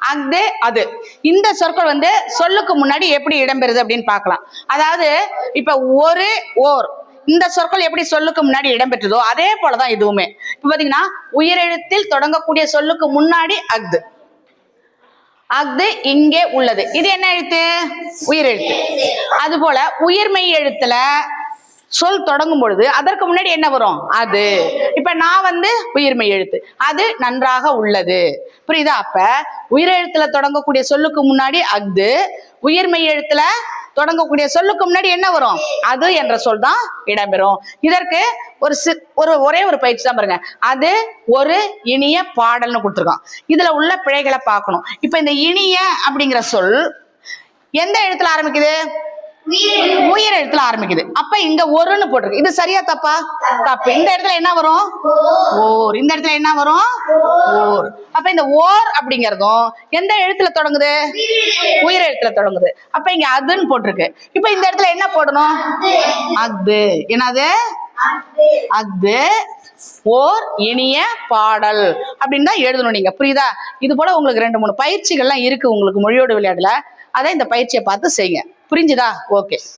அஃது அது. இந்த சொற்கள் வந்து சொல்லுக்கு முன்னாடி எப்படி இடம்பெறுது அப்படின்னு பார்க்கலாம். அதாவது இப்ப ஒரு ஓர் இந்த சொற்கள் எப்படி சொல்லுக்கு முன்னாடி இடம்பெற்றதோ அதே போலதான் இதுவுமே. இப்ப பாத்தீங்கன்னா உயிரெழுத்தில் தொடங்கக்கூடிய சொல்லுக்கு முன்னாடி அஃது. அஃது இங்கே உள்ளது. இது என்ன எழுத்து? உயிரெழுத்து. அதுபோல உயிர்மெய் எழுத்துல சொல் தொடங்கும் பொழுது அதற்கு முன்னாடி என்ன வரும்? அது. இப்ப நான் வந்து உயிர்மெய் எழுத்து. அது நன்றாக உள்ளது. புரியுதா? அப்ப உயிரெழுத்துல தொடங்கக்கூடிய சொல்லுக்கு முன்னாடி அஃது உயிர்மெய் எழுத்துல தொடங்கக்கூடிய சொல்லுக்கு முன்னாடி என்ன வரும்? அது என்ற சொல் தான் இடம்பெறும். இதற்கு ஒரு சி ஒரு ஒரே ஒரு பயிற்சி தான் பாருங்க. அது ஒரு இனிய பாடல்னு கொடுத்துருக்கோம் இதுல உள்ள பிழைகளை பார்க்கணும். இப்ப இந்த இனிய அப்படிங்கிற சொல் எந்த எழுத்துல ஆரம்பிக்குது? உயிர் எழுத்துல ஆரம்பிக்குது. அப்ப இங்க ஒருன்னு போட்டிருக்கு. இது சரியா தப்பா? தப்பு. இந்த இடத்துல என்ன வரும்? ஓர். இந்த இடத்துல என்ன வரும்? ஓர். அப்ப இந்த ஓர் அப்படிங்கறதும் எந்த எழுத்துல தொடங்குது? உயிர் எழுத்துல தொடங்குது. அப்ப இங்க அதுன்னு போட்டிருக்கு. இப்ப இந்த இடத்துல என்ன போடணும்? அது. என்னது? அது. ஓர் இனிய பாடல் அப்படின்னு தான் எழுதணும் நீங்க. புரியுதா? இது போல உங்களுக்கு ரெண்டு மூணு பயிற்சிகள்லாம் இருக்கு உங்களுக்கு மொழியோடு விளையாடல அதை இந்த பயிற்சியை பார்த்து செய்யுங்க. புரிஞ்சுதா? ஓகே